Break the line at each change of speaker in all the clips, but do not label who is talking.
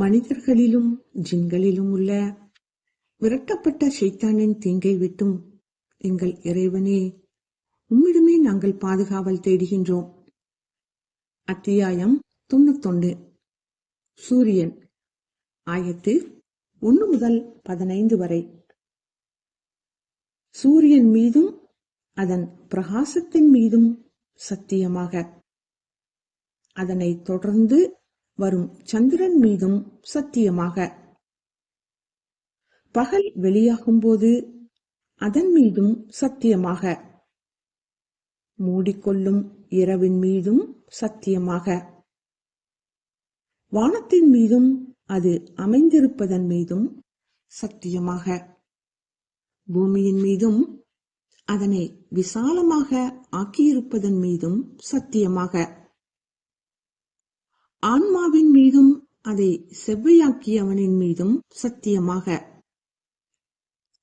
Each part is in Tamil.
மனிதர்களிலும் ஜின்களிலும் உள்ள விரட்டப்பட்ட சைத்தானின் தீங்கை விட்டும் எங்கள் இறைவனே உம்மிடமே நாங்கள் பாதுகாவல் தேடுகின்றோம். அத்தியாயம் தொண்ணூத்தொன்று. சூரியன். ஆயத்து ஒன்று முதல் பதினைந்து வரை. சூரியன் மீதும் அதன் பிரகாசத்தின் மீதும் சத்தியமாக. அதனைத் தொடர்ந்து வரும் சந்திரன் மீதும் சத்தியமாக. பகல் வெளியாகும்போது அதன் மீதும் சத்தியமாக. மூடிக்கொள்ளும் இரவின் மீதும் சத்தியமாக. வானத்தின் மீதும் அது அமைந்திருப்பதன் மீதும் சத்தியமாக. பூமியின் மீதும் அதனை விசாலமாக ஆக்கியிருப்பதன் மீதும் சத்தியமாக. ஆன்மாவின் மீதும் அதை செவ்வையாக்கியவனின் மீதும் சத்தியமாக.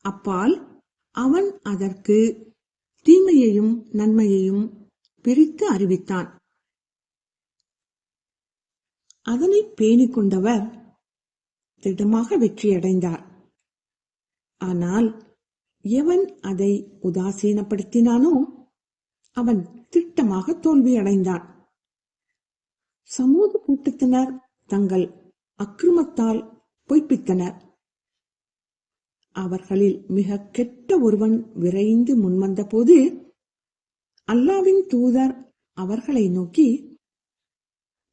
அப்பால் அவன் அதற்கு தீமையையும் நன்மையையும் பிரித்து அறிவித்தான். அதனை பேணிக் கொண்டவர் திடமாக வெற்றியடைந்தார். ஆனால் எவன் அதை உதாசீனப்படுத்தினானோ அவன் திட்டமாக தோல்வியடைந்தான். சமூக கூட்டத்தினர் தங்கள் அக்கிரமத்தால் பொய்ப்பித்தனர். அவர்களில் மிக கெட்ட ஒருவன் விரைந்து முன்வந்த போது அல்லாவின் தூதர் அவர்களை நோக்கி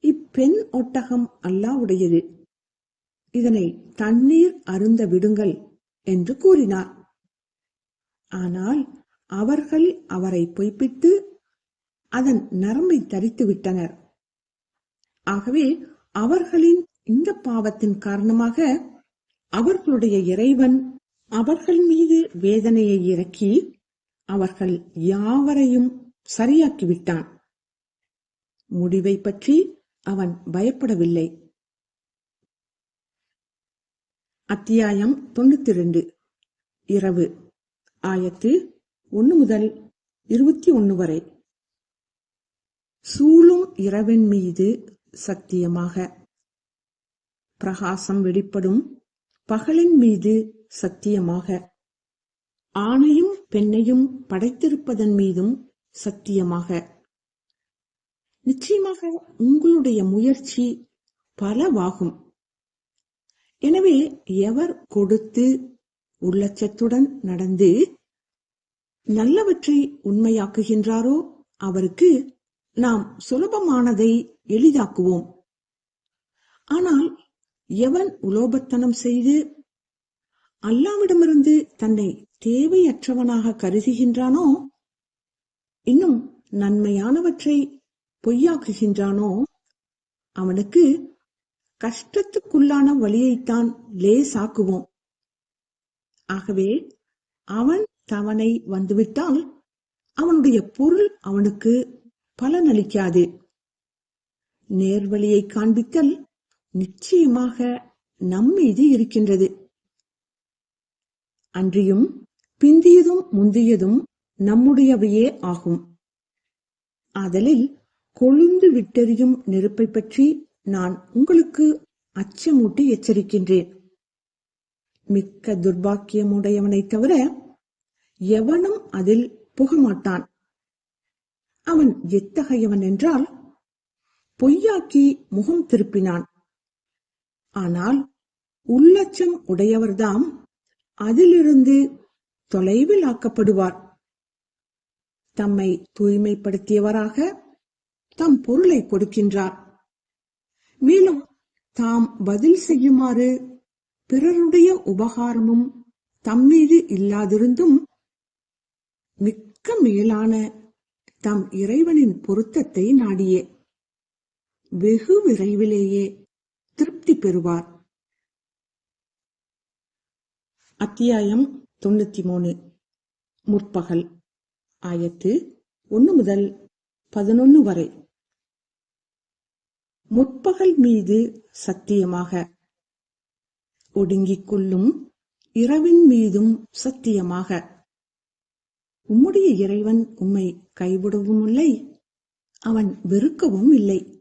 இப்பெண் ஒட்டகம் அல்லாவுடையது. இதனை தண்ணீர் அருந்த விடுங்கள் என்று கூறினார். ஆனால் அவர்கள் அவரை பொய்ப்பித்து அதன் நரம்பை தரித்து விட்டனர் ஆகவே அவர்களின் இந்த பாவத்தின் காரணமாக அவர்களுடைய இறைவன் அவர்கள் மீது வேதனையை இறக்கி அவர்கள் யாவரையும் சரியாக்கிவிட்டான். முடிவை பற்றி அவன் பயப்படவில்லை. அத்தியாயம் தொண்ணூத்தி ரெண்டு இரவு. ஆயத்து ஒன்னு முதல் இருபத்தி ஒன்னு வரை. சூழும் இரவின் மீது சத்தியமாக. பிரகாசம் வெளிப்படும் பகலின் மீது சத்தியமாக. ஆணையும் பெண்ணையும் படைத்திருப்பதன் மீதும் சத்தியமாக. நிச்சயமாக உங்களுடைய முயற்சி பலவாகும். எனவே எவர் கொடுத்து உள்ளச்சத்துடன் நடந்து நல்லவற்றை உண்மையாக்குகின்றாரோ அவருக்கு நாம் சுலபமானதை எளிதாக்குவோம். ஆனால் எவன் உலோபத்தனம் செய்து அல்லாவிடமிருந்து தன்னை தேவையற்றவனாக கருதுகின்றானோ இன்னும் நன்மையானவற்றை பொய்யாக்குகின்றானோ அவனுக்கு கஷ்டத்துக்குள்ளான வழியைத்தான் லேசாக்குவோம். ஆகவே அவன் தவணை வந்துவிட்டால் அவனுடைய பொருள் அவனுக்கு பலனளிக்காது. நேர்வழியை காண்பித்தல் நிச்சயமாக நம்மீது இருக்கின்றது. அன்றியும் பிந்தியதும் முந்தியதும் நம்முடையவையே ஆகும். ஆதலில் கொழுந்து விட்டெறியும் நெருப்பை பற்றி நான் உங்களுக்கு அச்சமூட்டி எச்சரிக்கின்றேன். மிக்க துர்பாக்கியமுடையவனைத் தவிர எவனும் அதில் புகமாட்டான். அவன் எத்தகையவன் என்றால் பொய்யாக்கி முகம் திருப்பினான். ஆனால் உள்ளச்சம் உடையவர்தாம் அதிலிருந்து தொலைவில் ஆக்கப்படுவார். தம்மை தூய்மைப்படுத்தியவராக தம் பொருளை கொடுக்கின்றார். மேலும் தாம் பதில் செய்யுமாறு பிறருடைய உபகாரமும் தம்மீது இல்லாதிருந்தும் மிக்க மேலான தம் இறைவனின் பொருத்தத்தை நாடியே. வெகு விரைவிலேயே திருப்தி பெறுவார். அத்தியாயம் தொண்ணூத்தி மூணு முற்பகல். ஆயத்து ஒன்னு முதல் பதினொன்னு வரை. முற்பகல் மீது சத்தியமாக. ஒடுங்கிக் கொள்ளும் இரவின் மீதும் சத்தியமாக. உம்முடைய இறைவன் உம்மை கைவிடவும் இல்லை அவன் வெறுக்கவும் இல்லை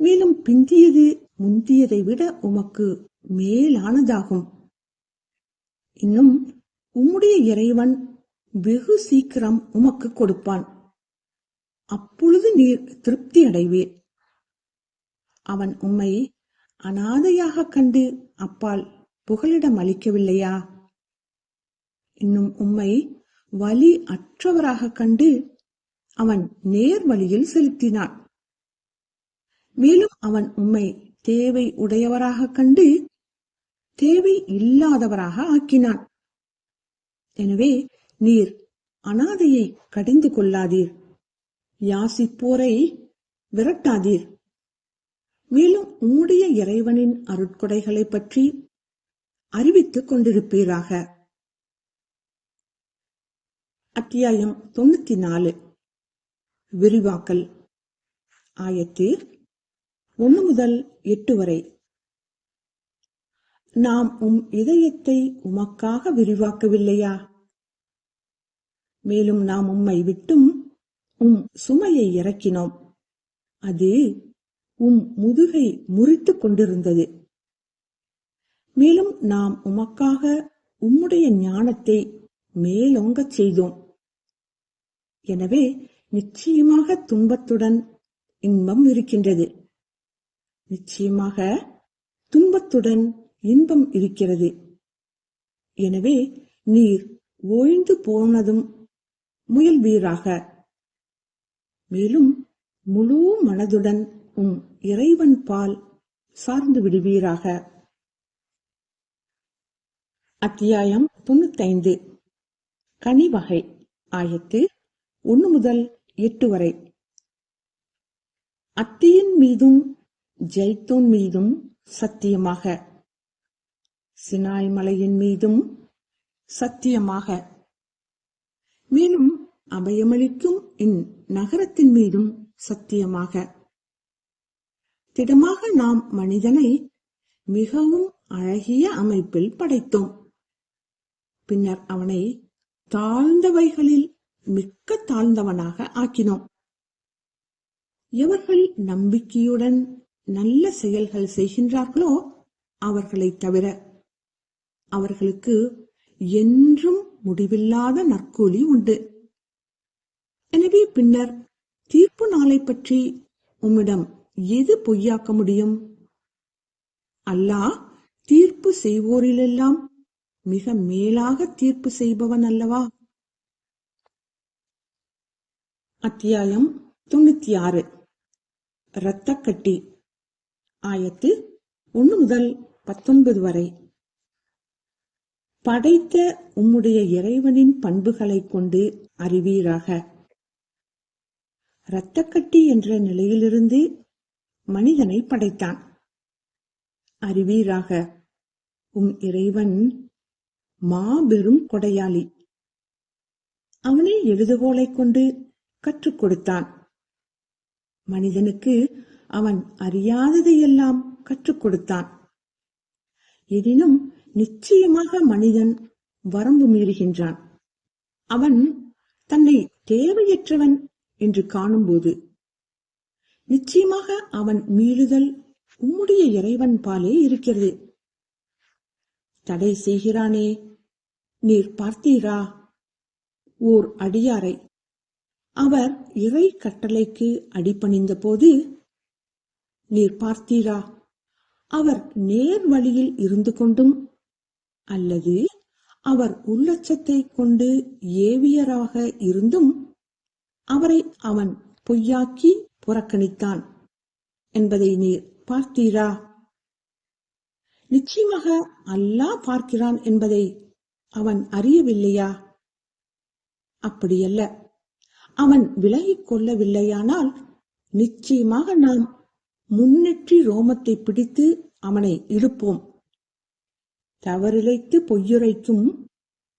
மேலும் பிந்தியது முந்தியதை விட உமக்கு மேலானதாகும். இன்னும் உம்முடைய இறைவன் வெகு சீக்கிரம் உமக்கு கொடுப்பான். அப்பொழுது நீர் திருப்தி அடைவீர். அவன் உம்மை அனாதையாக கண்டு அப்பால் புகலிடம் அளிக்கவில்லையா? இன்னும் உம்மை வலி அற்றவராக கண்டு அவன் நேர் வழியில் செலுத்தினான். மேலும் அவன் உம்மை தேவை உடையவராக கண்டு தேவை இல்லாதவராக ஆக்கினான். எனவே நீர் அனாதையை கடிந்து கொள்ளாதீர். யாசிப்போரை விரட்டாதீர். மேலும் உம்முடைய இறைவனின் அருட்கொடைகளை பற்றி அறிவித்துக் கொண்டிருப்பீராக. அத்தியாயம் தொண்ணூத்தி நாலு விரிவாக்கல். ஆயத்து ஒன்று முதல் எட்டு வரை. நாம் உம் இதயத்தை உமக்காக விரிவாக்கவில்லையா? மேலும் நாம் உம்மை விட்டும் உம் சுமையை இறக்கினோம். அது உம் முதுகை முறித்துக் கொண்டிருந்தது. மேலும் நாம் உமக்காக உம்முடைய ஞானத்தை மேலோங்கச் செய்தோம். எனவே நிச்சயமாக துன்பத்துடன் இன்பம் இருக்கின்றது. நிச்சயமாக துன்பத்துடன் இன்பம் இருக்கிறது. எனவே நீர் ஓய்ந்து போனதும் முயல்வீராக மேலும் முழு மனதுடன் உம் இறைவன் பால் சார்ந்து விடுவீராக. அத்தியாயம் தொண்ணூத்தைந்து. கனி வகை ஆயத்து ஒன்று முதல் எட்டு வரை. அத்தியின் மீதும் ஜெய்தோன் மீதும் சத்தியமாக. சினாய் மலையின் மீதும் சத்தியமாக. மேலும் அபயமளிக்கும் இந்நகரத்தின் மீதும் சத்தியமாக. திடமாக நாம் மனிதனை மிகவும் அழகிய அமைப்பில் படைத்தோம். பின்னர் அவனை தாழ்ந்தவைகளில் மிக்க தாழ்ந்தவனாக ஆக்கினோம். எவர்கள் நம்பிக்கையுடன் நல்ல செயல்கள் செய்கின்றார்களோ அவர்களை தவிர அவர்களுக்கு என்றும் முடிவில்லாத நற்கூலி உண்டு. எனவே பின்னர் தீர்ப்பு நாளை பற்றி உம்மிடம் எது பொய்யாக்க முடியும்? அல்லாஹ் தீர்ப்பு செய்வோரிலெல்லாம் மிக மேலாக தீர்ப்பு செய்பவன் அல்லவா? அத்தியாயம் தொண்ணூத்தி ஆறு இரத்தக்கட்டி. ஆயத்து ஒன்று முதல் பத்தொன்பது வரை. படைத்த உம்முடைய இறைவனின் பண்புகளை கொண்டு அறிவீராக. இரத்தக்கட்டி என்ற நிலையிலிருந்து மனிதனை படைத்தான். அறிவீராக. உம் இறைவன் மாபெரும் கொடையாளி. அவனே எழுதுகோலை கொண்டு கற்றுக் கொடுத்தான். மனிதனுக்கு அவன் அறியாததையெல்லாம் கற்றுக் கொடுத்தான். எனினும் நிச்சயமாக மனிதன் வரம்பு மீறுகின்றான். அவன் தன்னை தேவையற்றவன் என்று காணும்போது நிச்சயமாக அவன் மீறுதல் உம்முடைய இறைவன் பாலே இருக்கிறது. தடை செய்கிறானே நீர் பார்த்தீரா? ஓர் அடியாரை அவர் இறை கட்டளைக்கு அடிபணிந்த போது நீர் பார்த்தீரா? அவர் நேர் வழியில் இருந்து கொண்டும் அல்லது அவர் உள்ளச்சத்தை கொண்டு ஏவியராக இருந்தும் அவரை அவன் பொய்யாக்கி புறக்கணித்தான் என்பதை நீர் பார்த்தீரா? நிச்சயமாக அல்லாஹ் பார்க்கிறான் என்பதை அவன் அறியவில்லையா? அப்படியல்ல. அவன் விலகிக் கொள்ளவில்லையானால் நிச்சயமாக நாம் முன்னெற்றி ரோமத்தை பிடித்து அவனை இழுப்போம். தவறிழைத்து பொய்யுரைக்கும்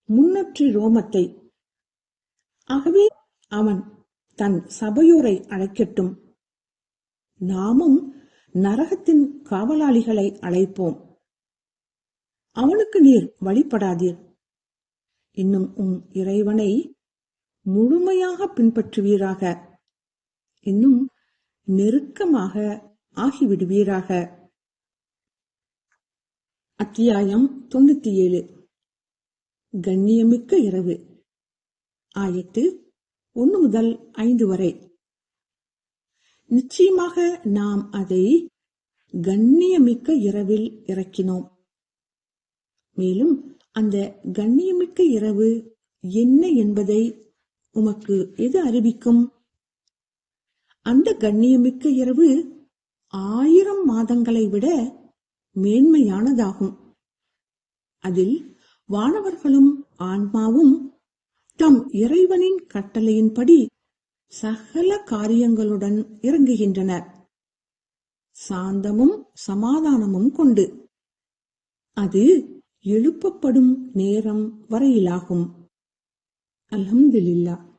முன்னொற்றி ரோமத்தை. ஆகவே அவன் தன் சபையோரை அழைக்கட்டும். நாமும் நரகத்தின் காவலாளிகளை அழைப்போம். அவனுக்கு நீர் வழிபடாதீர். இன்னும் உம் இறைவனை முழுமையாக பின்பற்றுவீராக. இன்னும் நெருக்கமாக ஆகிவிடுவீராக. அத்தியாயம் தொண்ணூத்தி ஏழு கண்ணியமிக்க இரவு. ஆயத்து ஒன்று முதல் ஐந்து வரை. நிச்சயமாக நாம் அதை கண்ணியமிக்க இரவில் இறக்கினோம். மேலும் அந்த கண்ணியமிக்க இரவு என்ன என்பதை உமக்கு எது அறிவிக்கும்? அந்த கண்ணியமிக்க இரவு ஆயிரம் மாதங்களை விட மேன்மையானதாகும். அதில் வானவர்களும் ஆன்மாவும் தம் இறைவனின் கட்டளையின்படி சகல காரியங்களுடன் இறங்குகின்றனர். சாந்தமும் சமாதானமும் கொண்டு. அது எழுப்பப்படும் நேரம் வரையிலாகும். الحمد لله.